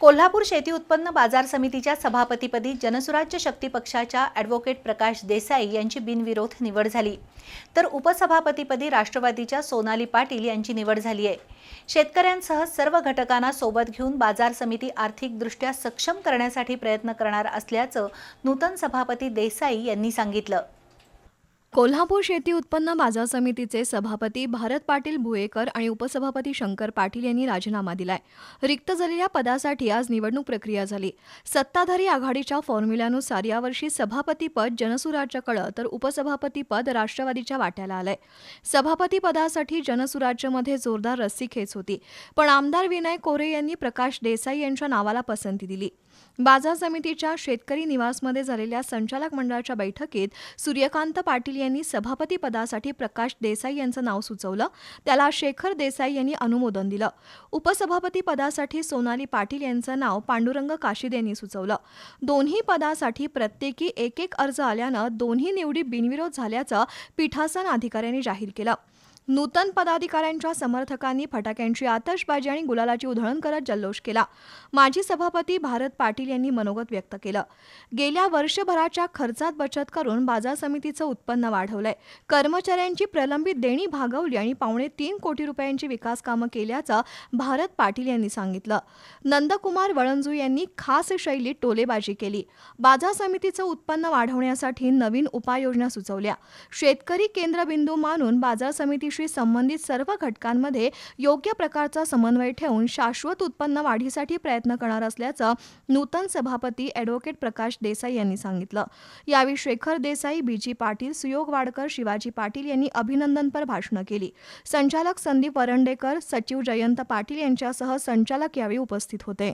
कोल्हापूर शेती उत्पन्न बाजार समितीच्या सभापतीपदी जनसुराज्य शक्ती पक्षाच्या ॲडव्होकेट प्रकाश देसाई यांची बिनविरोध निवड झाली. तर उपसभापतीपदी राष्ट्रवादीच्या सोनाली पाटील यांची निवड झाली आहे. शेतकऱ्यांसह सर्व घटकांना सोबत घेऊन बाजार समिती आर्थिकदृष्ट्या सक्षम करण्यासाठी प्रयत्न करणार असल्याचं नूतन सभापती देसाई यांनी सांगितलं. कोल्हापूर शेती उत्पन्न बाजार समितीचे सभापती भारत पाटील भुयेकर आणि उपसभापती शंकर पाटील यांनी राजीनामा दिलाय. रिक्त झालेल्या पदासाठी आज निवडणूक प्रक्रिया झाली. सत्ताधारी आघाडीच्या फॉर्म्युल्यानुसार यावर्षी सभापतीपद जनसुराज्याकडं तर उपसभापतीपद राष्ट्रवादीच्या वाट्याला आलंय. सभापती पदासाठी जनसुराज्यमध्ये जोरदार रस्सीखेच होती. पण आमदार विनय कोरे यांनी प्रकाश देसाई यांच्या नावाला पसंती दिली. बाजार समितीच्या शेतकरी निवासमध्ये झालेल्या संचालक मंडळाच्या बैठकीत सूर्यकांत पाटील यांनी सभापती पदासाठी प्रकाश देसाई यांचं नाव सुचवलं. त्याला शेखर देसाई यांनी अनुमोदन दिलं. उपसभापती पदासाठी सोनाली पाटील यांचं नाव पांडुरंग काशिद यांनी सुचवलं. दोन्ही पदासाठी प्रत्येकी एक एक अर्ज आल्यानं दोन्ही निवडी बिनविरोध झाल्याचं पीठासन अधिकाऱ्यांनी जाहीर केलं. नूतन पदाधिकाऱ्यांच्या समर्थकांनी फटाक्यांची आतषबाजी आणि गुलालाची उधळण करत जल्लोष केला. माजी सभापती भारत पाटील यांनी मनोगत व्यक्त केलं. गेल्या वर्षभराच्या खर्चात बचत करून बाजार समितीचं उत्पन्न वाढवलंय. कर्मचाऱ्यांची प्रलंबित देणी भागवली आणि पावणे तीन कोटी रुपयांची विकास कामं केल्याचं भारत पाटील यांनी सांगितलं. नंदकुमार वळंजू यांनी खास शैलीत टोलेबाजी केली. बाजार समितीचं उत्पन्न वाढवण्यासाठी नवीन उपाययोजना सुचवल्या. शेतकरी केंद्रबिंदू मानून बाजार समिती शेतीशी संबंधित सर्व घटकांमध्ये योग्य प्रकारचा समन्वय ठेवून शाश्वत उत्पन्न वाढीसाठी प्रयत्न करणार असल्याचं नूतन सभापती ॲडव्होकेट प्रकाश देसाई यांनी सांगितलं. यावेळी शेखर देसाई बीजी पाटील सुयोग वाडकर शिवाजी पाटील यांनी अभिनंदनपर भाषणं केली. संचालक संदीप वरंडेकर सचिव जयंत पाटील यांच्यासह संचालक यावेळी उपस्थित होते.